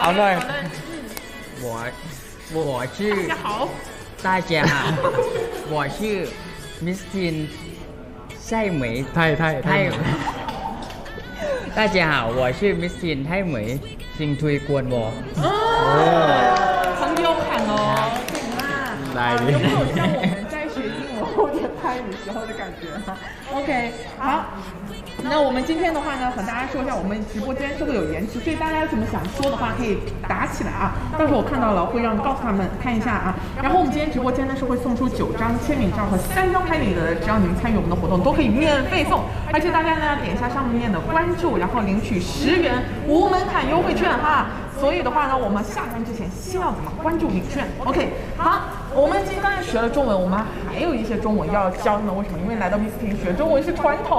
เอาหน่อยบัวหัวชื่อใต้แจหาบัวชื่อมิสทินใช่เหมยไทยไทยไทยใต้แจหาบัวชื่อมิสทินใช้เหมยซิงทุยกวนบอครั้งเดียวแข่งเนาะเก่งมากได้ดิ 或者泰语时候的感觉哈？OK，好。那我们今天的话呢，和大家说一下，我们直播间是会有延迟，所以大家有什么想说的话可以打起来啊。到时候我看到了会让告诉他们看一下啊。然后我们今天直播间呢是会送出九张签名照和三张拍立得，只要你们参与我们的活动都可以免费送，而且大家呢点一下上面的关注，然后领取十元无门槛优惠券哈。所以的话呢，我们下单之前先要怎么关注领券？OK，好，我们今天刚才学了中文，我们还有一些中文要教他们。为什么？因为来到 Miss Ting 学中文是传统。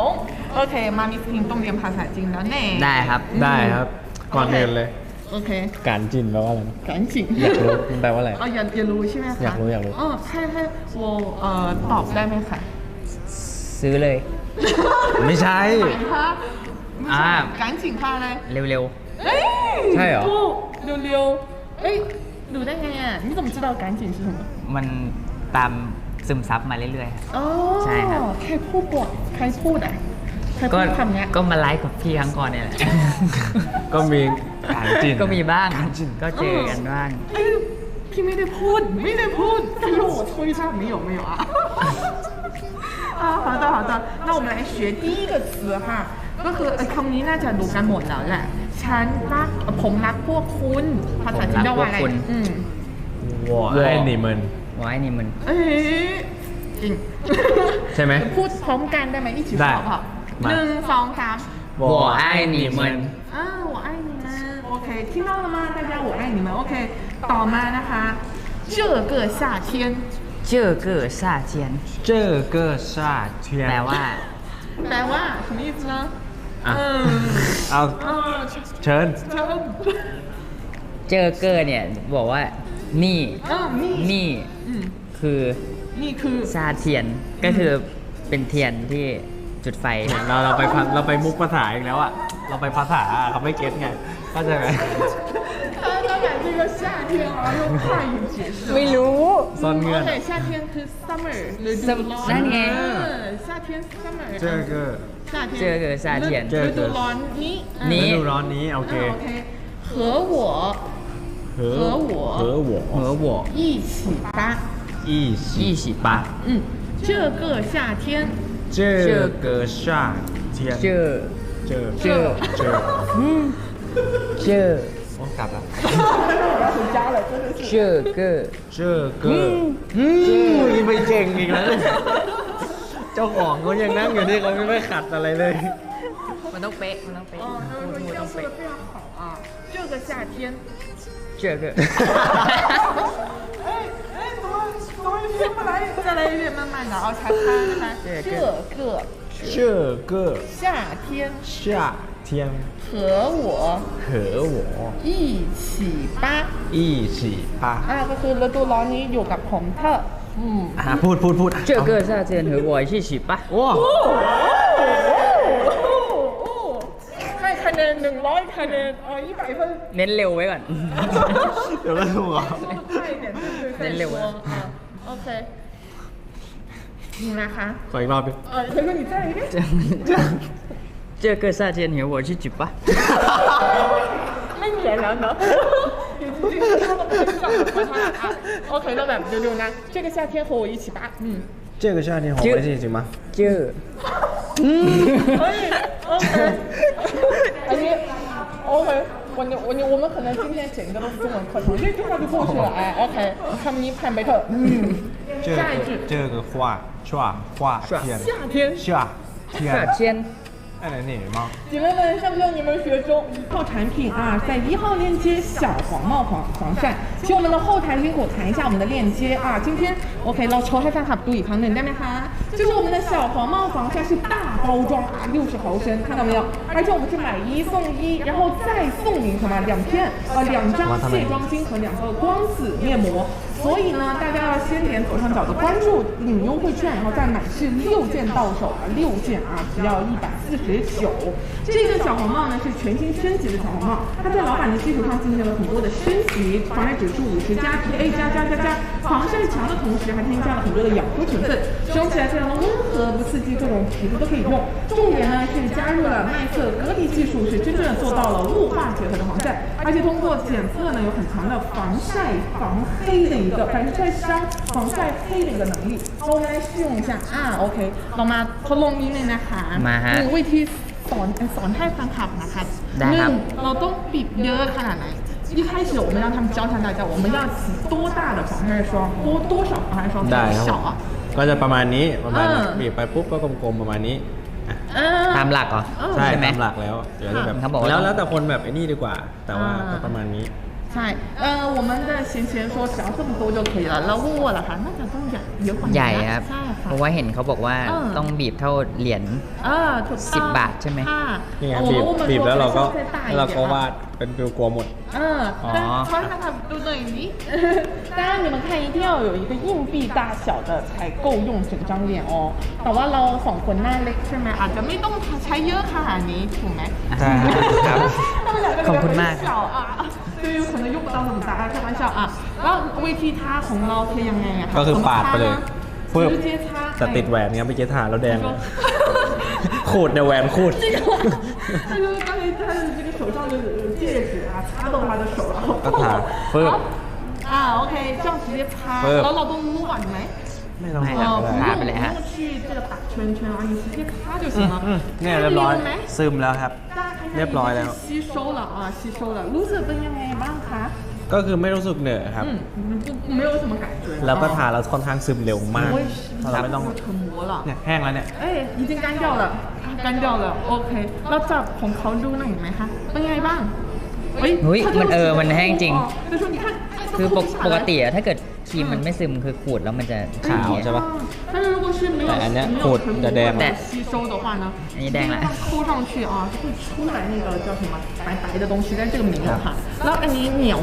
OK，มา Miss Ting ต้องเรียนภาษาจีนแล้วแน่ ได้ครับ ได้ครับ ก่อนอื่นเลย โอเค การจินแปลว่าอะไรนะ 赶紧 อยากรู้มันแปลว่าอะไร อ๋ออยากอยากรู้ใช่ไหมคะ อยากรู้อยากรู้ อ๋อให้ให้我เอ่อตอบได้ไหมคะ ซื้อเลย ไม่ใช่ ไหนคะ อ่า 赶紧ค่ะอะไร เร็ว เอ้ย ใช่เหรอ เร็วเร็วๆเอ้ยรู้ได้ไงอ่ะ你怎么知道赶紧是什么ๆ มันตามซึมซับมาเรื่อยๆครับ อ๋อ ใช่ครับ ใครพูดบ่อยใครพูดอ่ะใคร ก็ พูดคำเนี้ย ก็มาไลฟ์กับพี่ครั้งก่อนเนี่ยแหละ ก็มีการจิน ก็มีบ้าง ก็เจอกันบ้าง 哎，พี่ไม่ได้พูดไม่ได้พูด但是我推一下你有没有啊？啊，好的好的，那我们来学第一个词哈，ก็คือเอ่อคำนี้น่าจะรู้กันหมดแล้วแหละ ฉันรักเอ่อผมรักพวกคุณ ภาษาจีนเรียกว่าอะไร ผมรักพวกคุณ อืม วอไอ้ นี่มัน ไว้นี่มัน เอ้ยจริง ใช่ไหม พูดพร้อมกันได้ไหม一起说 ได้ 好不好 มา หนึ่งสองสาม 我爱你们啊我爱你们 OK 听到了吗大家我爱你们 OK ต่อมานะคะ这个夏天เจอเกอซาเจียน เจอเกอร์ชาเทียน แปลว่า แปลว่า什么意思呢 อ่ะ 嗯 เอา 啊 เชิญ เชิญ เจอเกอร์เนี่ย บอกว่า นี่ อ่านี่ นี่ อืม คือ นี่คือ ซาเทียน ก็คือเป็นเทียนที่จุดไฟ เราเราไปพันเราไปมุกภาษาอีกแล้วอ่ะ เราไปภาษาเขาไม่เก็ตไงเข้าใจไหม 他刚才这个夏天啊用汉语解释 ไม่รู้ ซ่อนเงื่อน OK 夏天คือ summer ฤดู Sum- ร้อน นั่นไง เออ夏天 summer เจอเกอร์ 夏天这个夏天ฤฤดูร้อนนี้ นี้ ฤดูร้อนนี้โอเค 啊 OK 和我 เหอ เหอหัว เหอหัว เหอหัว 一起吧อีสี ยี่สิบบาท 嗯这个夏天 เจอเกอร์ชาเทียน เจอ เจอ เจอ เจอ เจอ โอ้กลับละ 我要回家了真的是 เจอเกอร์ เจอเกอร์อืมนี่ไม่เก่งอีกแล้วเนี่ยเจ้าของเขายังนั่งอยู่นี่เขาไม่ขัดอะไรเลย มันต้องเป๊ะ มันต้องเป๊ะ 哦他们说一定要说的非常好啊这个夏天 เจอเกอร์ 哎哎，怎么怎么学不来？再来一遍，慢慢的啊，才看看。这这个个 เจอเกอร์ 夏天 ชาเทียน 和我 เหอหัว 一起吧 อีฉีปา อ่าก็คือฤดูร้อนนี้อยู่กับผมเถอะอืม อ่ะพูดพูดพูด เจอเกอร์ซาเทียน和我一起吧 โ หนึ่งร้อยคะแนนอ๋อ一百分 เน้นเร็วไว้ก่อน เดี๋ยวก็ถูกเหรอ 快一点对对เน้นเร็ว 说 อะ 啊 OK 你นะคะ ขออีกรอบดิ 呃可是你再来一遍เจอเกอร์ซาเทียน和我一起吧 ไม่เหนียนแล้วเนอะจริงๆ他们不是这样的他啊 OK แล้วแบบเร็วๆนะ这个夏天和我一起吧嗯 เจอกับชาตินี่หอมไว้จริงๆมั้ย เจอ 可以 OK อั 哎，你，，OK，，我你我你，我们可能今天整的都是中文课程，这句话就过去了。哎，OK，come in，嗯，下一句，这个画，转画，夏天，夏天，夏天。爱来女人吗？姐妹们，像不像你们学中？一套产品啊，在一号链接小黄帽防防晒，请我们的后台辛苦弹一下我们的链接啊。今天 OK，老抽还剩下不多康盘了，你那边喊。这是我们的小黄帽防晒，是大包装啊，六十毫升，看到没有？而且我们是买一送一，然后再送您什么？两片啊，两张卸妆巾和两个光子面膜。所以呢，大家要先点左上角的关注领优惠券，然后再买是六件到手啊，六件啊，只要一百四十九。这个小红帽呢是全新升级的小红帽，它在老版的基础上进行了很多的升级，防晒指数五十加 PA 加加加加，防晒强的同时还添加了很多的养肤成分，使用起来非常的温和，不刺激各种皮肤都可以用。重点呢是加入了麦色隔离技术，是真正的做到了雾化结合的防晒，而且通过检测呢有很强的防晒防黑的一一个防晒伤、防晒黑的一个能力。好，我们来试用一下啊，OK，เรามาทดลองนิดนึงนะคะ มาฮะ หนึ่งวิธีสอนสอนให้แฟนคลับนะคะ ได้ ห ครั นึ่ บ งเราต้องบีบเยอะขนาดไหน一开始我们让他们教一下大家，我们要挤多大的防晒霜，多多少防晒霜 ได้ 才 ครับ 少 ผม 啊？ ก็จะประมาณนี้ประมาณ เออ บีบไปปุ๊บก็กลมๆประมาณนี้อ่ะ 嗯 ตามหลักเหรอ เออ ใช่ ใช่ไหม ตามหลักแล้วเดี๋ยวจะแบบ เขาบอกว่า แล้ว ต้อง แล้วแต่คนแบบไอ้นี่ดีกว่า แต่ว่า อ่า ก็ประมาณนี้ ใช่เออ我们的贤贤说只要这么多就可以了แล้ววัวล่ะคะน่าจะต้องใหญ่เยอะกว่านี้นะ ใหญ่ครับ ใช่ เพ ค่ะ ราะว่าเห็นเขาบอกว่า เออ ต้องบีบเท่าเหรียญ เออถูกต้อง สิบบาทใช่ไหม ค่ะ นี่ไง 我 บีบ 们我们 บีบแล้วเราก็ 说再大一 แล้วเรา 点 ก็ 啊 วาดเป็นฟิวกลัวหมด 嗯，哦但穿看看ดูหน่อยนี้ 当然你们看一定要有一个硬币大小的才够用整张脸哦แต่ว่าเราสองคนหน้าเล็กใช่ไหมอาจจะไม่ต้องใช้เยอะขนาดนี้ถูกไหม ใช่ครับ 他们两个 ขอบคุณมาก 小啊 对有可能用不到那么大开玩笑啊แล้ววิธีทาของเราคือยังไงอะคะ ก็คือปาดไปเลย ปึ๊ ปึ๊ บบ แต่ติดแหวนเงี้ยไปเจทาแล้วแดงเลยขูดเนี่ยแหวนขูด 这个，这个刚才他的这个手上的戒指啊，擦到他的手了。ก็ทาปึ๊บ 好啊，OK，这样直接擦，ปึ๊บ 然后老公撸完没？ ไม่ต้อง ไม่ ทา ครับ ก็ 呃，不 ได้ 用不用去这个打圈圈啊，你直接擦就行了。 เนี่ยเรียบร้อย 看溜没？ ซึมแล้วครับ 大家看一下 ้ เรียบร้อยแล้ว 已经吸收了啊，吸收了。露丝เป็นยังไงบ้างคะ ก็คือไม่รู้สึกเหนื่อยครับ 嗯，不没有什么感觉。 แล้วก็ 啊 ทาแล้วค่อนข้างซึมเร็วมาก 我也是， เราไม่ต้อง 成膜了。 เนี่ยแห้งแล้วเนี่ย 哎，已经干掉了，干掉了，OK。เราจับของเขาดูหน่อยไหมคะเป็นยังไงบ้าง เฮ้ย เฮ้ยมันเออมันแห้งจริง แต่ช่วงนี้看 คือปกปกติอะถ้าเกิดครีมมันไม่ซึมคือขูดแล้วมันจะ ขาวใช่ปะ 但是如果是没有แต่อันเนี้ย 没 ขู 有 ด 成 จะแดง 膜吸收的话呢， อันนี้แดงละ 它抠上去啊，就会出来那个叫什么白白的东西在这个棉哈。แล้วอันนี้เหนียว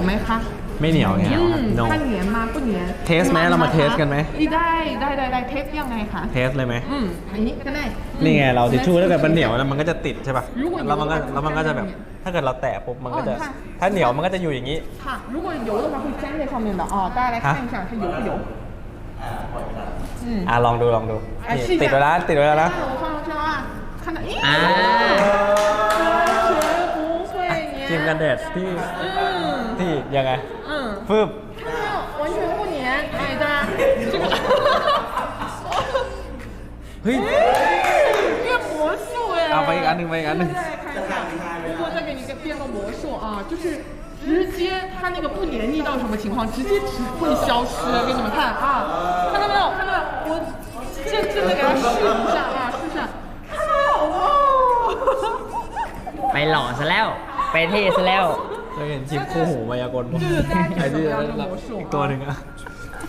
ไหมคะ ไม่เหนียวเนี่ย อืม no ถ้าเหนียนมาก็เหนียน เทสไหมเรามาเทสกันไหม ได้ได้ได้ได้เทสยังไงคะ เทสเลยไหม อืมอันนี้ก็ได้ นี่ไงเราทิชชู่ถ้าเกิดมันเหนียวแล้วมันก็จะติดใช่ป่ะ 如果有 แล้วมันก็ 的话 แล้วมันก็จะแบบ ถ้าเกิดเราแตะปุ๊บมันก็จะ 哦你看 ถ้าเหนียวมันก็จะอยู่อย่างนี้ ค่ะ如果油的话会粘在上面的啊，大家来看一下它油不油。嗯， อ่ะลองดูลองดู 哎 นี่ 试一下 ติดไว้แล้วติดไว้แล้วนะ 看我放上去了啊，看到，咦，啊完全不会 ครีมกัน 粘。 แดดที่ 嗯 ที่ยังไง 嗯， 嗯， ฟึบ 看到没有，完全不粘。哎，大家这个。 เฮ้ย 变魔术哎！啊ไปอีกอันหนึ่งไปอีกอันหนึ่ง 再来看一下，如果再给你变个魔术啊，就是直接它那个不黏腻到什么情况，直接只会消失，给你们看啊，看到没有？看到没有？我现现在给大家试一下啊，试一下，看到没有？哇！ ไปหล่อซะแล้ว ไปเท่ซะแล้ว เคยเห็นชิปคู่หูมายากลปะ 对对大家 ไอ้ที่ 知道这个魔术 อีกตัวหนึ่งอะ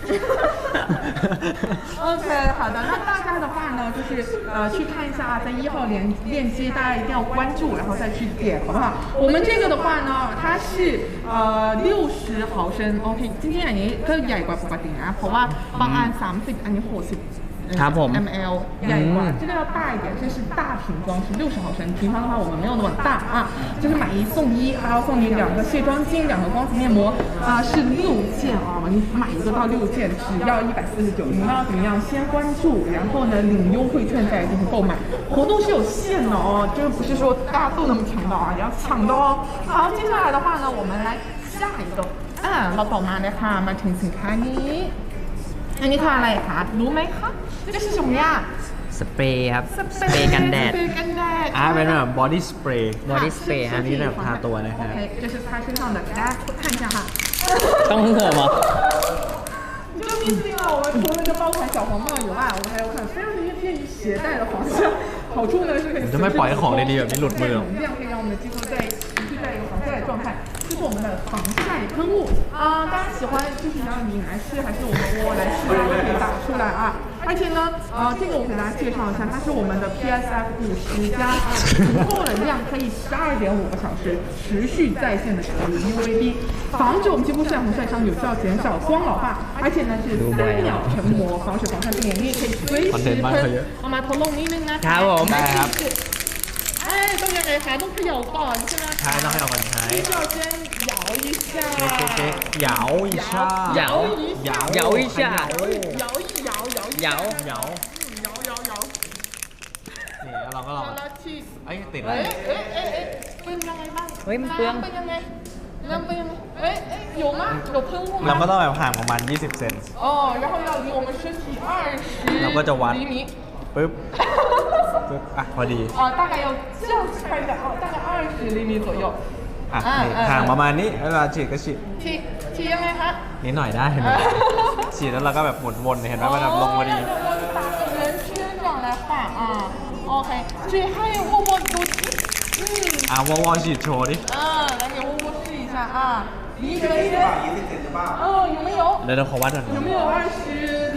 OK，好的，那大家的话呢，就是呃去看一下啊，在一号链链接，大家一定要关注，然后再去点，好不好？我们这个的话呢，它是呃六十毫升，OK，จริงๆอันนี้ก็ใหญ่กว่าปกตินะเพราะว่าบางอัน30 อันนี้60 ครับผม ml ใหญ่กว่า，这个要大一点，这是大瓶装，是六十毫升，平常的话我们没有那么大啊，就是买一送一，还要送你两个卸妆巾，两个光子面膜啊，是六件啊，你买一个到六件，只要一百四十九，你们要怎么样？先关注，然后呢领优惠券再进行购买，活动是有限的哦，这个不是说大家都能抢到啊，也要抢的哦。好，接下来的话呢，我们来下一个，啊，เราต่อมาเลยค่ะมาถึงสินค้านี้ อันนี้คืออะไรคะรู้ไหมคะ 这是什么呀 สเปรย์ครับ สเปรย์กันแดด สเปรย์กันแดด อ่าเป็นแบบบอดี้สเปรย์ body spray อันนี้แบบทาตัวนะฮะ OK 这是擦身上的给大家看一下哈 ต้องห่วงเหรอ 这个秘境啊，我们除了这爆款小黄帽以外，我们还有很非常便于携带的防晒，好处呢是可以จะไม่ปล่อยให้ของดีๆแบบนี้หลุดมือหรอก 这样可以让我们的肌肤在持续在一个防晒的状态。这是我们的防晒喷雾啊、大家喜欢就是让你来试还是我们我来试，大家都可以打出来啊。 而且呢，呃，这个我给大家介绍一下，它是我们的 PSF 五十加，足够的量可以十二点五个小时持续在线的隔离 UVB，防止我们肌肤晒红晒伤，有效减少光老化，而且呢是三秒成膜，防水防晒不黏，你也可以随时 คอนเทนต์บ้านเขาเย 喷 อะ。我们头弄一นึงนะคะ ครับผม ได้ครับ 这是 ไงคะต้องเขย่าก่อนใช่ไหม ใช้ต้องให้เราก่อนใช้ 必须要先摇一下， เก๊กๆเหยาอีชา เหยา เหยา เหยาอีชา 摇一摇，摇一เหยา เหยา 摇摇摇， นี่แล้วเราก็ลอง 让它气死。 เอ้ยติด 哎 แล้ว 哎哎哎，เป็นยังไงบ้าง เฮ้ยมันเปลือง น้ำเป็นยังไงน้ำเป็นยังไงเอ้ยเอ้ย有吗有喷雾 เราก็ 吗 ต้องแบบห่างประมาณ 20 เซน 哦然后要离我们身体二十 เราก็จะวัด 厘米 ปึ๊บปึ๊บอ่ะพอดี 哦大概要这样子看一下哦大概二十厘米左右 อ่ะ อ่า นี่ อ่า ห่างประมาณนี้เวลาฉีดก็ฉีด ทีทียังไงคะ นิดหน่อยได้เห็นไหม ฉีดแล้วเราก็แบบหมุนวนเห็นไหมมันแบบลงพอดี 哦我打个圆圈这样来画啊，OK，所以还有握握都，嗯， อ่ะวอวอฉีดโชว์ดิ 啊，来给握握试一下啊，离远一点，哦，有没有？ เดี๋ยวเราขอวัดก่อน 有没有二十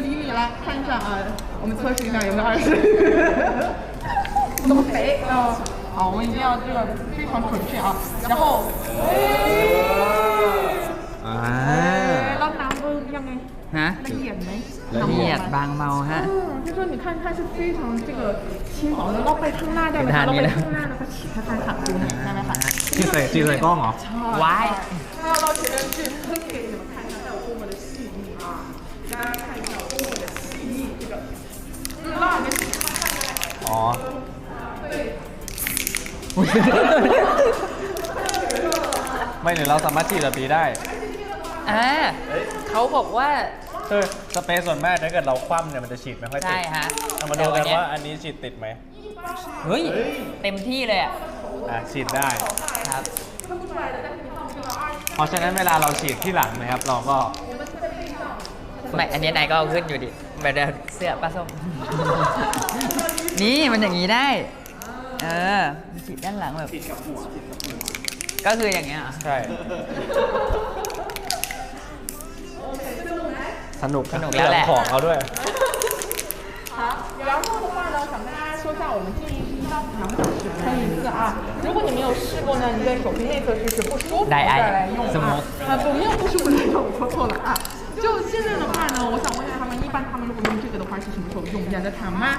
厘米？来看一下啊，我们测试一下有没有二十。这么肥啊！好，我们一定要这个非常准确啊。然后， อ่ ฮะ ละเอียดไหม ละเอียดบางเบาฮะ 嗯，就说你看它是非常这个轻薄的，เราไปข้างหน้าได้ไหม เห็นทา คะ น เรา นี้ ไป แล้ว ข้างหน้าแล้วก็ฉีดให้แฟนคลับดูหน่อยได้ไหมคะ ฉีดใส่ฉีดใส่กล้องเหรอ ว้าย 还要到前面去喷给你们看一下它有多么的细腻啊！大家看一下有多么的细腻，这个，嗯，那你们 อ๋อ ไม่หรือเราสามารถฉีดแบบนี้ได้ อ่าเขาบอกว่า คือสเปรย์ส่วนมากถ้าเกิดเราคว่ำเนี่ยมันจะฉีดไม่ค่อยติใช่ดฮะเอามาดูกันว่าอันนี้ฉีดติดไหมเฮ้ย เต็มที่เลยอะอะฉีดได้ ครับ เพราะฉะนั้นเวลาเราฉีดที่หลังนะครับ เราก็ไม่อันนี้นายก็เอาขึ้นอยู่ดิแบบเดิมเสื้อปลาส้ม นี่มันอย่างนี้ได้ เออมันฉีดด้านหลังแบบก็คืออย่างเงี้ยเหรอใช่ สนุก สนุกแล้วแหละ เรื่องของเขาด้วย 好，然后的话呢，想跟大家说一下，我们建议是一到两小时喷一次啊。如果你没有试过呢，你的手臂内侧是是不舒服的ได้ไอ้ 再来用 สมมุ 啊 ติ。啊，不，没有不舒服的用，我说错了啊。就现在的话呢，我想问一下他们，一般他们如果用这个的话是什么时候用？อยากจะถามว่า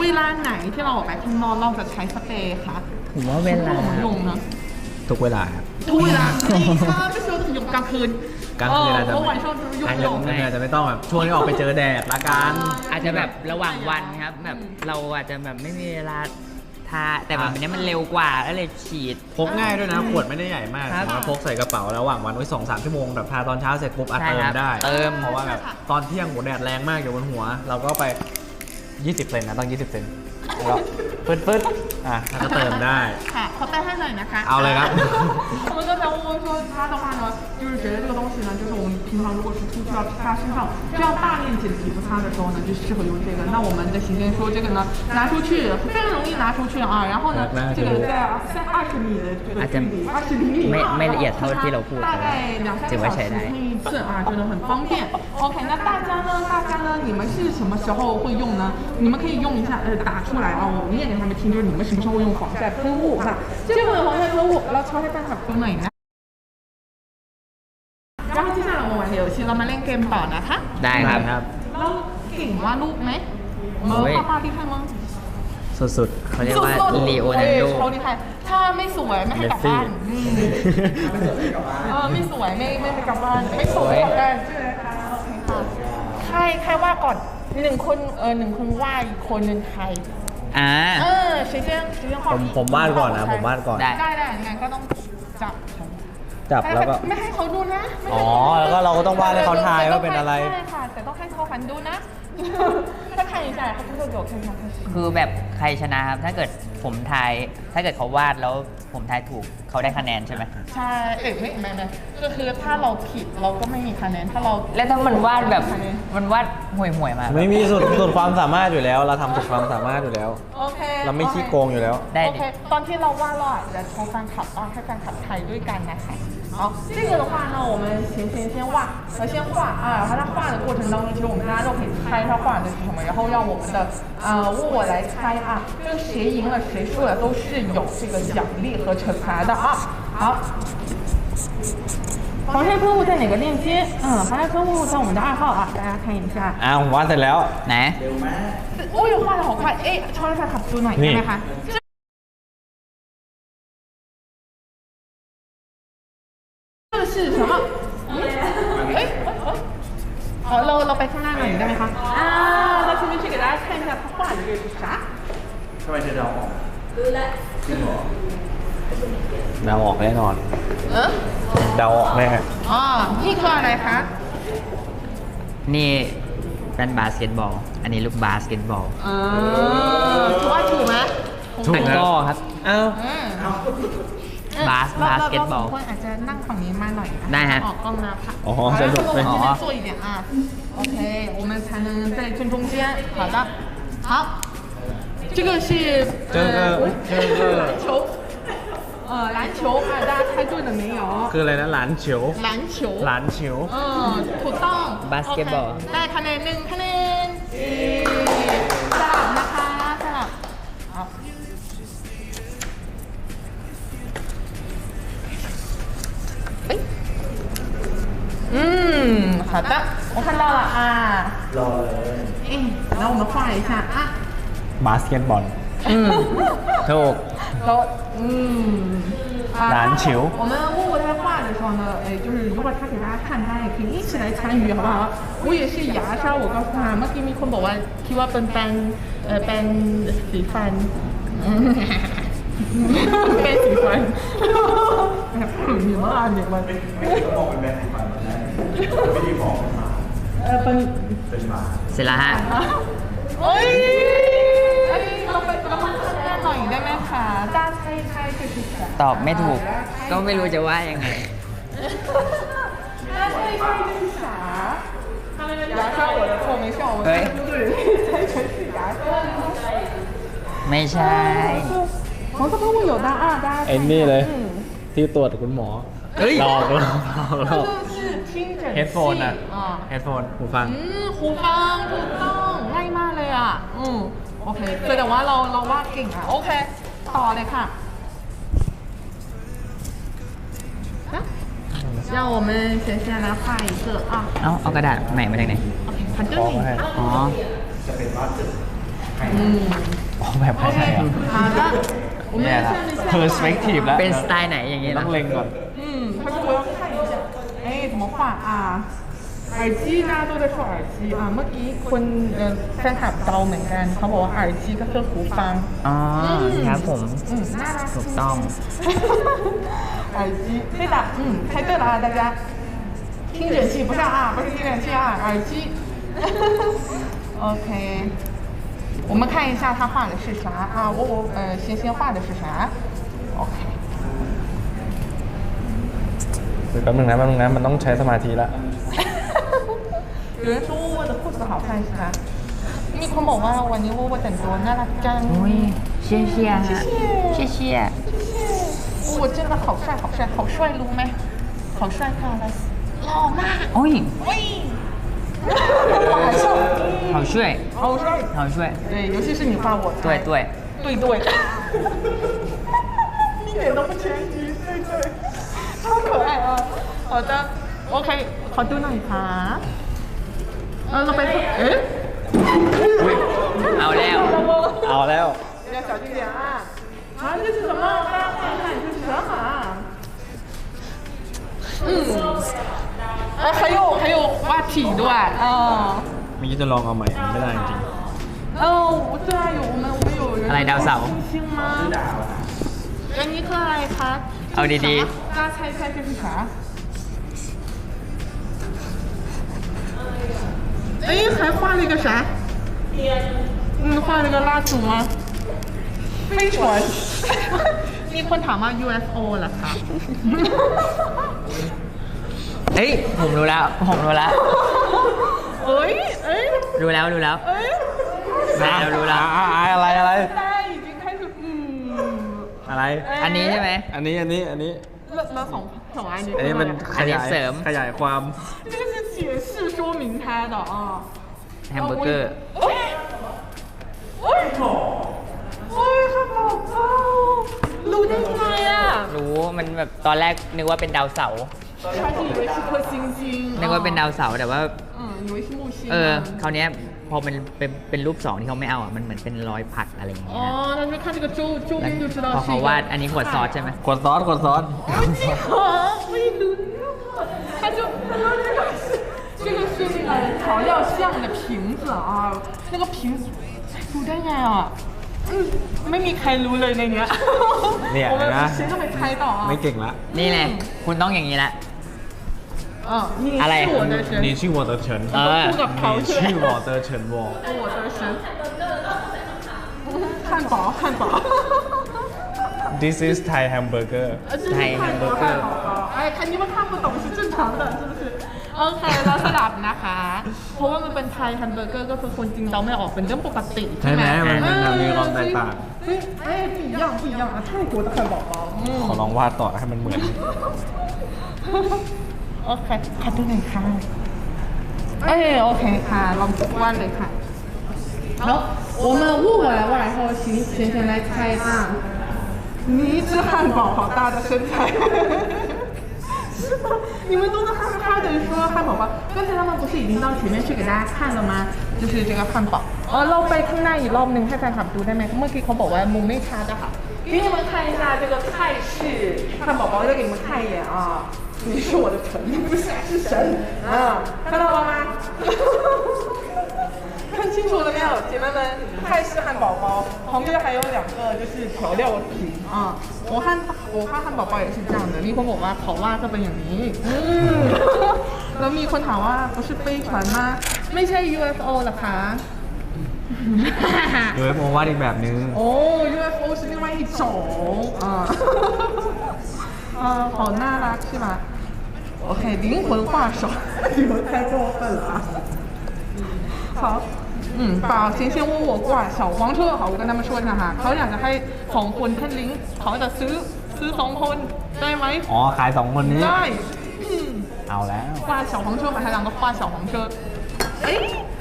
เวลาไหนที่เราออกไปข้างนอกเราจะใช้สเปรย์คะ ผมว่าเวลา 什么时候用呢？ ทุกเวลาครับ ทุกเวลาไม่ค่ะไม่ใช่ว่าจะ用กลางคืน กลางคืนอาจจะวัช่วงยุคหลงนอาจจะไม่ต้องแบบช่วงที่ออกไปเจอแดดละกันอาจจะแบบระหว่างวันครับแบบเราอาจจะแบบไม่มีเวลาทาแต่แบบนี้มันเร็วกว่าก็เลยฉีด พกง่ายด้วยนะขวดไม่ได้ใหญ่มากมาพกใส่กระเป๋าแล้วว่างวันไว้สองสามชั่วโมงแบบทาตอนเช้าเสร็จปุ๊บอาเติมได้ เติมเพราะว่าแบบตอนเที่ยงโหแดดแรงมากอยู่บนหัว เราก็ไป 20เซนนะต้อง 20เซนแล้ว ก็ฟืดฟืดๆอ่ะแล้วก็เติมได้ ค่ะเขา带ให้หน่อยนะคะ เอาเลยครับ 我们刚才问问说他的话呢，就是觉得这个东西呢，就是我们平常如果是出去要擦身上需要大面积的皮肤擦的时候呢，就适合用这个。那我们的行先说这个呢，拿出去非常容易拿出去啊。然后呢，这个在在二十米的这个距离，二十厘米 ไม่ 啊 ไม่ละเอียดเท่าที่เราพูด 大概两三 ถื 个 อว่า 小 ใช้ 时 ได้ 喷一次啊，真的很方便。OK，那大家呢，大家呢，你们是什么时候会用呢？你们可以用一下，呃，打出来啊，我念给 他们听，就是你们什么时候会用防晒喷雾哈。这个防晒喷雾，เราชอบให้แฟนคลับดูหน่อยนะ 然后接下来我们玩个游戏，เรามาเล่นเกมต่อนะคะ ได้ครับ ครับ เราเก่งวาดรูปไหม我们画画厉害吗？ สุด เขาเรียกว่าลีโอนาร์โด 超厉害ถ้าไม่สวยไม่ให้กลับบ้านอืมเออไม่สวยไม่ไม่ให้กลับบ้าน ไม่สวยกลับบ้านใช่ไหมคะโอเคค่ะใครใครว่าก่อนหนึ่งคนเออหนึ่งคนว่าอีกคนหนึ่งใคร อ่า เออใช้เรื่องใช้เรื่องคผวามมผมวาดก่อนนะผมวาดก่อน ได้ ได้ได้งั้นก็ต้องจับจับแล้วก็ไม่ให้เขาดูนะอ๋อแล้วก็เราก็ต้องวาดให้เขาทายว่าเป็นอะไร ใช่ค่ะแต่ต้องให้เขาขันดูนะถ้าใครจ่ายเขาจะโดดเข็มขัด คือแบบใครชนะครับ ถ้าเกิด ผมทายถ้าเกิดเขาวาดแล้วผมทายถูกเขาได้คะแนนใช่ไหมใช่เอ้ยไม่ไม่ไม่ก็คือถ้าเราผิดเราก็ไม่มีคะแนนถ้าเราแล้วถ้ามันวาดแบบมันวาดห่วยห่วยๆมาไม่มีสุดสุดความสามารถอยู่แล้ว เราทำสุดความสามารถอยู่แล้ว โอเคเราไม่ขี้โกงอยู่แล้ว ได้โอดิ เค ตอนที่เราว่าเราอาจจะโชว์แฟนคลับบ้างให้แฟนคลับไทยด้วยกันนะคะ 好，这个的话呢，我们行先先画，呃，先画啊，然后在画的过程当中，其实我们大家都可以猜它画的是什么，然后让我们的呃问我来猜啊，就是谁赢了谁输了都是有这个奖励和惩罚的啊。好，防晒喷雾在哪个链接？嗯，防晒喷雾在我们的二号啊，大家看一下。啊，我画得了，来。哦哟，画的好快，哎，超一下卡布呢，你看没看？这 นี่เป็นบาสเกตบอล อันนี้ลูกบาสเกตบอล เออถือว่าถูกไหม ถูกก็ครับ เอ้า อืม บาส รอบ บาสเกตบอล รบคนอาจจะนั่งฝั่งนี้มาหน่อยน ได้ฮะ ออกกล้องแล้วค่ะ อ๋อ 好 สะดวก 然后 ไหม 我们这 อ๋อ 边坐一点啊，OK，我们才能在正中间。好的，好，这个是这个呃这个球， 呃，篮球啊，大家猜对了没有？ คืออะไรนะหลานเฉียว 篮球。 หลานเฉียว 嗯，ถูกต้อง Basketball โอเคได้คะแนนหนึ่งคะแนนเย้สลับนะคะสลับเอาเอ้ย嗯，好的，我看到了啊。รอเลย 嗯，然后我们画一下啊。 บาสเกตบอล อืม ถูก 然后，嗯，啊，篮球我们问过他画的时候呢，哎，就是如果他给大家看，大家也可以一起来参与，好不好？我也是牙刷，我告诉他，เมื่อกี้มีคนบอกว่าคิดว่าเป็นแปรงเอ่อแปรงสีฟันแปรงสีฟันแบบถึงอยู่เมื่อวานเนี่ยมันเออเป็น เสร็จแล้วฮะ เอ้ย เอ้ยเราไปเรามาข้างหน้าหน่อยได้ไหมคะ大家猜一猜这是啥 ตอบไม่ถูก ก็ไม่รู้จะว่ายังไง 大家猜一猜这是啥？牙刷我的错，没事，我们哎猜对了，猜成是牙刷。 ไม่ใช่ 黄色喷雾有的啊，大家 ไอ้ 看一 นี่ 下 เลย 嗯， ที่ตรวจคุณหมอ เฮ้ย หลอกหลอกหลอกหล 这 อก 个是听诊器 เฮดโฟนอะ 啊。 เฮดโฟนหูฟัง อืมหูฟังถูกต้องง่ายมากเลยอ่ะ อืม โอเคแสดงว่าเราเราวาดเก่งอ่ะ โอเค ต่อเลยค่ะ啊让我们先先来画一个啊 เอ้า เอากระดาษใหม่มาจากไหน ，OK，反正 ขอ 你 มาให้ อ๋อ 嗯， ออกแบบให้ใครอ่ะ 好的，我们 เนี่ย 现 ละ 在现在 perspective แล้ว เป็นสไตล์ไหนอย่างเงี้ย ต้ ล่ะ องเล็งก่อน 嗯，他说我要看一下，哎，怎么画啊？ 耳机大家都在说耳机啊，เมื่อกี้คนเอ่อแฟนคลับเราเหมือนกันเขาบอกว่า耳机ก็คือหูฟัง อ๋อ ครับผม 嗯，น่ารัก ถูกต้อง 耳机，对的，嗯，猜对了啊，大家。听诊器不是啊，不是听诊器啊，耳机。OK，我们看一下他画的是啥啊？我我呃，先先画的是啥？OK。 เดี๋ยวแป๊บนึงนะแป๊บนึงนะ มันต้องใช้สมาธิละ 有人说沃沃的裤子好看是吧？มีคนบอกว่าวันนี้沃沃แต่งตัวน่ารักจัง อุ้ยเชี่ยเชี่ยฮะเชี่ยเชี่ย 沃沃真的好帅好帅好帅รู้ไหม好帅看来หล่อมาก โอ้ย 喂好笑 เขาช่วย 好帅 เขาช่วย 对尤其是你画我ด้วยด้วย 对对一点都不谦虚对对超可爱啊好的 OK ขอดูหน่อยค่ะ เออเราไปเอ๊ะ เอาแล้ว เอาแล้ว 要小心点啊！啊，这是什么？大家看一看，这是什么啊？嗯，哎，还有还有话题对吧？哦 เมื่อกี้จะลองเอาใหม่ไม่ได้จริง 哦，对啊，有我们我们有人 อะไรดาวเสาร์ 星星吗？人尼克来看， เอาดี 大家猜一猜这是啥？ 哎，还画了一个啥？嗯，画了个蜡烛吗？飞船。มีคนถามว่า UFO เหรอคะ เฮ้ย ผมรู้แล้ว ผมรู้แล้ว เอ้ย เอ้ย รู้แล้ว รู้แล้ว เอ้ย แม่เรารู้แล้ว อ่าอ่าอะไรอะไร 大家已经开始嗯 อะไร อันนี้ใช่ไหม อันนี้อันนี้อันนี้ เราเราสองสองอันนี้ อันนี้มันข อันนี้ ยาย เสริม ขยายความ 这个是解释说 ค่ต่อแฮมเบอร์เกอร์โอุ้ยอุ้ยอุ้ยขนมเจ้ารู้ได้ไงอะรู้มันแบบตอนแรกนึกว่าเป็นดาวเสาร์ใช่ที่ยู่ในซูเปอร์ซิงจริงนึกว่าเป็นดาวเสาร์แต่ว่าเออคราวนี้พอเป็นเป็นเป็นรูปสองที่เขาไม่เอาอะมันเหมือนเป็นรอยผักอะไรอย่างเงี้ยอ๋อนั่นไม่ขั้นกับจูจูไม่ดูจะพอเขาวาอันนี้ขวดซอสใช่ไหมขวดซอสขวดซอสโอ้ยจริงเหรอไม่รู้ถ้าจูไม่รู้เลย น 的瓶子啊，那个瓶子ดูได้ไงอ่ะอืมไม่มีใครรู้เลยในเนี้ย เนี่ย 我们 นะ 谁都没猜到啊 ไม่เก่งละ นี่แหละคุณต้องอย่างนี้ละ 嗯你 อะไร 是我的神 นี่ชื่อวอเตอร์เฉิน เออ พูดกับเขา นี่ ใช่ไหม ชื่อวอเตอร์เฉินวอ 我的神汉堡汉堡 This is Thai hamburger 呃这是泰泰国汉堡包哎看你们看不懂是正常的是不是 โอเคเราสลับนะคะ เพราะว่ามันเป็นไทยแฮมเบอร์เกอร์ก็คือคนจริงเราไม่ออกเป็นเรื่องปกติใช่ไหม ใช่ไหมมันมัน เออ มีความแตกต่าง เฮ้ยเอ้ย不一样不一样啊泰国的汉堡包嗯 ขอลองวาดต่อให้มันเหมือน โอเคขอดูหน่อยค่ะเอ้ยโอเคค่ะลองวาดเลยค่ะแล้ว我们问过来问来后请璇璇来猜啊你一只汉堡好大的身材是吗？ 你们都是哈哈的说汉堡包，刚才他们不是已经到前面去给大家看了吗？就是这个汉堡。เออเราไปข้างหน้าอีกรอบนึงให้แฟนคลับดูได้ไหมเมื่อกี้เขาบอกว่ามุมไม่ชัดอะค่ะ给你们看一下这个菜式汉堡包，再给你们看一眼啊。你是我的神，你不是是神啊，看到了吗？ 看清楚了没有，姐妹们？泰式汉堡包旁边还有两个就是调料瓶啊。我汉我汉汉堡包也是这样的，มีคนบอกว่าเขาว่าจะเป็นอย่างนี้อืมแล้วมีคนถามว่า不是飞船吗？ไม่ใช่ UFO เหรอคะ โดยโมวาดอีกแบบนึง 哦，UFO 是另外一种啊，啊，好น่ารัก是吧？OK，灵魂画手，你们太过分了啊！好， 嗯，把先先问我挂小黄车好，我跟他们说一下哈，เขาอยากจะให้ของคนท่านลิงก์เขาจะซื้อซื้อสองคนได้ไหม อ๋อ ขายสองคนนี้ ได้嗯 เอาแล้ว 画小黄车买他两个画小黄车哎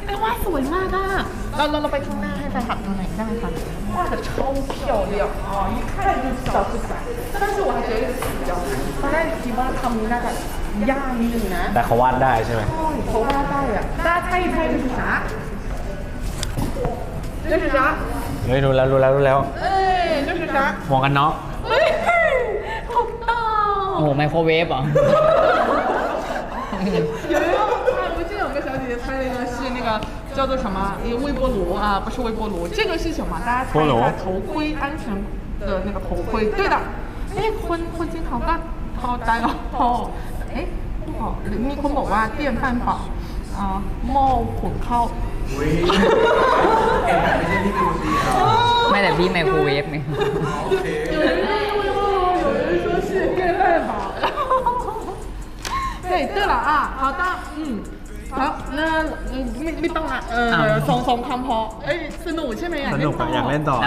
ไอ้ว่าสวยมากอ่ะเราเราเราไปข้างหน้าให้แฟนคลับดูหน่อยได้ไหมคะ画的超漂亮啊一看就知道是假但是我还觉得有点死焦ตอนแรกคิดว่าคำนี้น่าจะยากนิดนึงนะ แต่เขาวาดได้ใช่ไหม 头发带呀，大家猜一猜这是啥？ 这是啥？ เฮ้ยรู้แล้วรู้แล้วรู้แล้ว 哎，这是啥？ หมวกกันน็อก 哎，好大 โอ้โห 哦！ ไมโครเวฟเหรอ 有一个啊，我记得有个小姐姐猜那个是那个叫做什么？一个微波炉啊，不是微波炉，这个是什么？大家猜一下，头盔，安全的那个头盔。对的。哎，คนคนจริงเขาก็พอใจอ๋อพอเอ๊ะพอหรือมีคนบอกว่าเตี้ยนฟันเปล่าอ่าหม้อหุงข้าว ไม่ แต่พี่ไมโครเวฟไง 有人说微波炉，有人说是电饭煲。对，对了啊，好的，嗯，好，那嗯ไม่ไม่ต้องละเออ อ้าว สองสองคำพอเอ้ยสนุกใช่ไหมอยาก ส เล่ นุก นต่ อะ อ อยากเล่นต่อ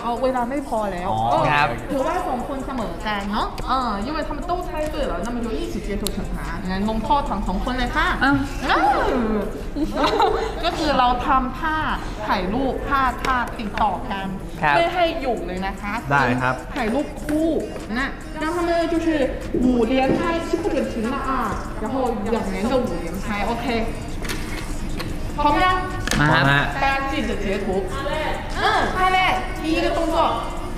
อ๋อ 还想玩哦，เวลาไม่พอแล้ว อ๋อ เออ ครับ ถือว่าสองคนเสมอกันเนาะเออ因为他们都猜对了那么就一起接受惩罚งั้นลงโทษทั้งสองคนเลยค่ะ อ้าว อ้าวก็คือเราทำท่าถ่ายรูปท่าท่าติดต่อกัน ครับ ไม่ให้อยู่เลยนะคะ ได้ครับ ถ่ายรูปคู่นะ让他们就是五连拍是不准停的啊然后两年的五连拍 OK พร้อมยัง มาครับ ฮะ 大家记着截图嗯ท่าแรก第一个动作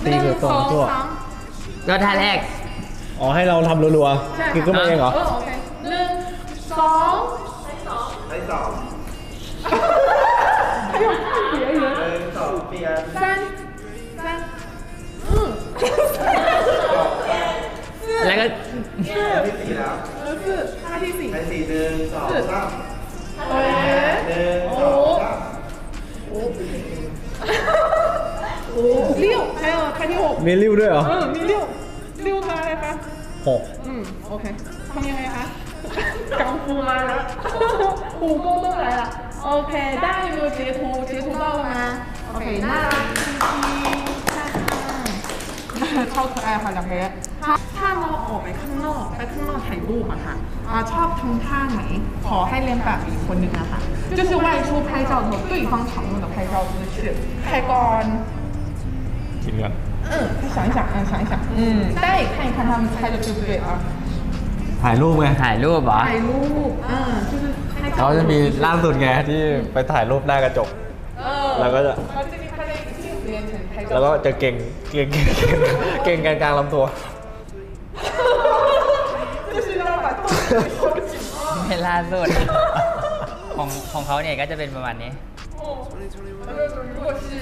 第一个动作หนึ่งสองสาม ก็ท่าแรก อ๋อ ให้เราทำรัว ใช่ ๆ คือขึ้นมาเองเหรอ เออโอเคหนึ่งสองใช้สอง还有看别人三三嗯 แล้วก็ เออคือท่าที่สี่ ไปสี่ห นึ่งสองสาม เอ๊ะ หนึ่ง โอ้ สองสาม โอ้六还有ท่าที่หก มีริ้วด้วยเหรอ เออมี六六ท่าอะไรคะ หก อืมโอเคทำยังไงคะกังฟูมาแล้ว武功都来了โอเคได้有没有截图截图到了吗โอเคน่ารักจริงๆ 超可爱ค่ะ两个人 ถ้าถ้าเราออกไปข้างนอกไปข้างนอกถ่ายรูปอะค่ะอ่าชอบทำท่าไหน ขอให้เรียนแบบอีกคนหนึ่งอะค่ะ就是外出拍照的时候对方常用的拍照姿势ถ่ายก่อน กินกัน 嗯，想一想，嗯，想一想，嗯，大家也看一看他们猜的对不对啊？ ถ่ายรูปไง ถ่ายรูปเหรอ ถ่ายรูป嗯，就是拍照。 เขาจะมีล่าสุดไงที่ไปถ่ายรูปหน้ากระจก 呃，แล้วก็จะ 他最近他在镜子面前拍照。 แล้วก็จะเก่ง เก่ง เก่งเก่งกันกลางลำตัว ล่าสุด ของของเขาเนี่ยก็จะเป็นประมาณนี้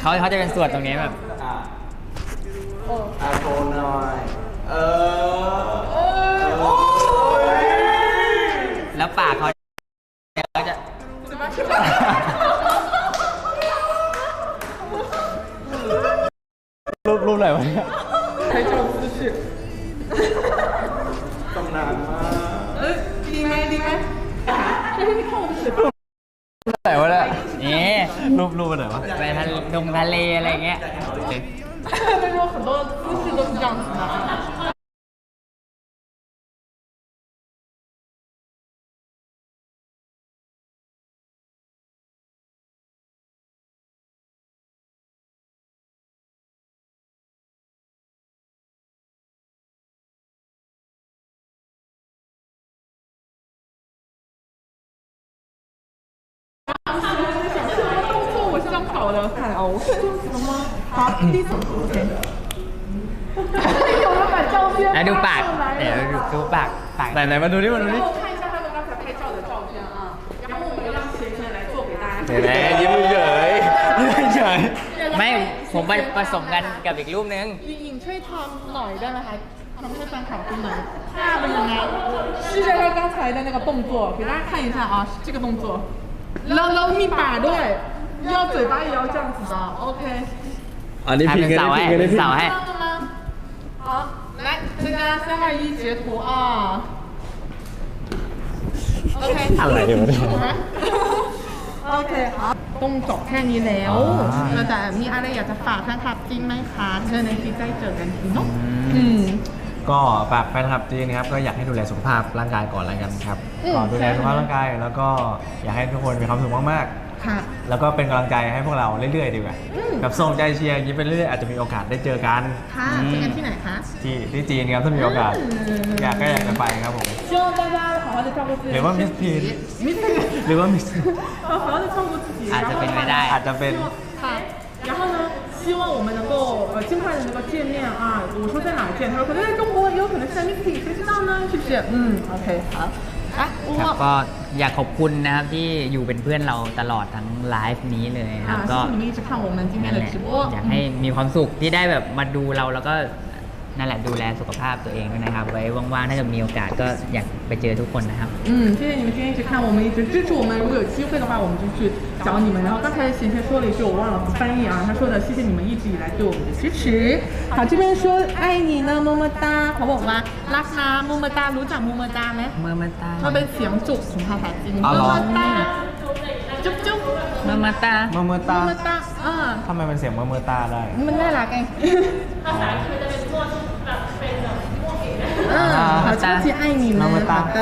เขาเขาจะเป็นส่วนตรงนี้แบบอ่าโกนอยเออแล้วปากเขาจะรูปรูปอะไรวะเนี่ย รูปรูปอะไรวะไปทะลงทะเลอะไรเงี้ย 네, 내가 그너 스시 너무 안 좋 아. 好，第一次，OK。有人把照片 แล้วดูปาก 发上来 เดี๋ยวดูดูปากปาก ไหนไหนมาดูดิมาดูดิ 然后看一下他们刚才拍照的照片啊，然后我们让贤贤来做给大家 เห็นไหมยิ้มเฉยยิ้มเฉย ไม่ผมไปผสมกันกับอีกรูปนึง 影影ช่วยทำหน่อยได้ไหมคะทำให้แฟนคลับดูหน่อยภาพเป็นยังไง试一下他刚才的那个动作给大家看一下啊这个动作แล้วแล้วมีปากด้วย要嘴巴也要这样子的 OK อันนี้ ทำ พิง เป็น กัน เสา ได้ ให้ พิงกันได้ เป็น พิง เสาให้ 看到了吗？好，来，大家三二一截图啊。OK， อะไรเดี๋ยวมาดู OK，好，ต้องจบแค่นี้แล้ว อ่า เออแต่มีอะไรอยากจะฝากแฟนคลับจริงไหมคะเชิญในที่ใจเจอกันทีเนาะอืม ก็ฝากแฟนคลับจีนนะครับ ก็อยากให้ดูแลสุขภาพร่างกายก่อนแล้วกันครับ อืม ก่อนดูแลสุขภาพร่างกาย แล้วก็อยากให้ทุกคนมีความสุขมาก ค่ะ ๆ แล้วก็เป็นกำลังใจให้พวกเราเรื่อยๆดีกว่า อืม แบบส่งใจเชียร์อย่างนี้ไปเรื่อยๆอาจจะมีโอกาสได้เจอกัน ค่ะเจอกันที่ไหนคะ ที่ที่จีนครับถ้ามีโอกาส อืม อยากก็อยากจะไปครับผม 希望大家好好的照顾自己 หรือว่ามิสพีน มิส หรือว่ามิส 好好的照顾自己 อาจจะเป็นไม่ได้ อาจจะเป็น 好，然后呢，希望我们能够呃尽快的能够见面啊。我说在哪儿见？他说可能在中国，也有可能是在 Mixi，谁知道呢？是不是？嗯，OK，好。 ครัก บก็อยากขอบคุณนะครับที่อยู่เป็นเพื่อนเราตลอดทั้งไลฟ์นี้เลยครับก็ อ่านี่จะเข้วงนั้นที่แม่มหยละว่า อยากให้มีความสุขที่ได้แบบมาดูเราแล้วก็ นั่นแหละดูแลสุขภาพตัวเองด้วยนะครับ ไว้ว่างๆถ้าเกิดมีโอกาสก็อยากไปเจอทุกคนนะครับ 嗯，谢谢你们今天一直看我们，一直支持我们。如果有机会的话，我们就去找你们。然后刚才贤贤说了一句，我忘了翻译啊，他说的谢谢你们一直以来对我们的支持。好，这边说爱你呢，么么哒，เขาบอกว่ารักนะ么么哒รู้จัก么么哒ไหม เมื่อมาตา มันเป็นเสียงจุกของภาษาจีน อ๋อเหรอ 么么哒จุ๊บจุ๊บ เมื่อมาตา เมื่อเมื่อตา 么么哒 อ่า ทำไมเป็นเสียงเมื่อเมื่อตาได้ มันน่ารักไง อ๋อ 嗯，好，超级爱你们，么么哒好的。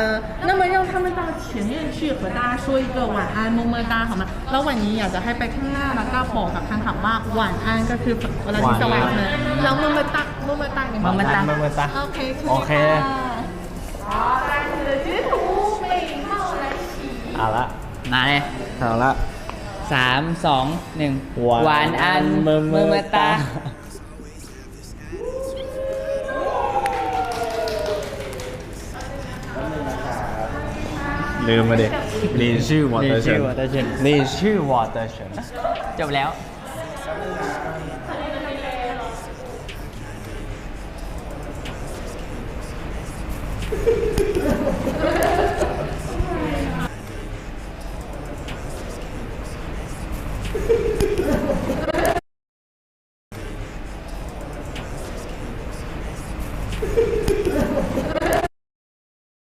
那么让他们到前面去和大家说一个晚安，么么哒，好吗？แล้ววันนี้อยากจะให้ไปข้างหน้าแล้วก็บอกกับแฟนคลับว่า晚安ก็คือเวลาที่สวัสดีแล้ว么么哒么么哒你们 么么哒 เมื่อเมื่อตา OK，出去 โอเค 吧好，大家记得截图，美貌来洗。 เอาละ มาเลย เอาละ สามสองหนึ่งหวานหวานอันเมื่อเมื่อเมื่อตาลืมมาดินี่ชื่อวอเตอร์เชนนี่ชื่อ Waterchen นี่ชื่อวอเตอร์เชนจบแล้ว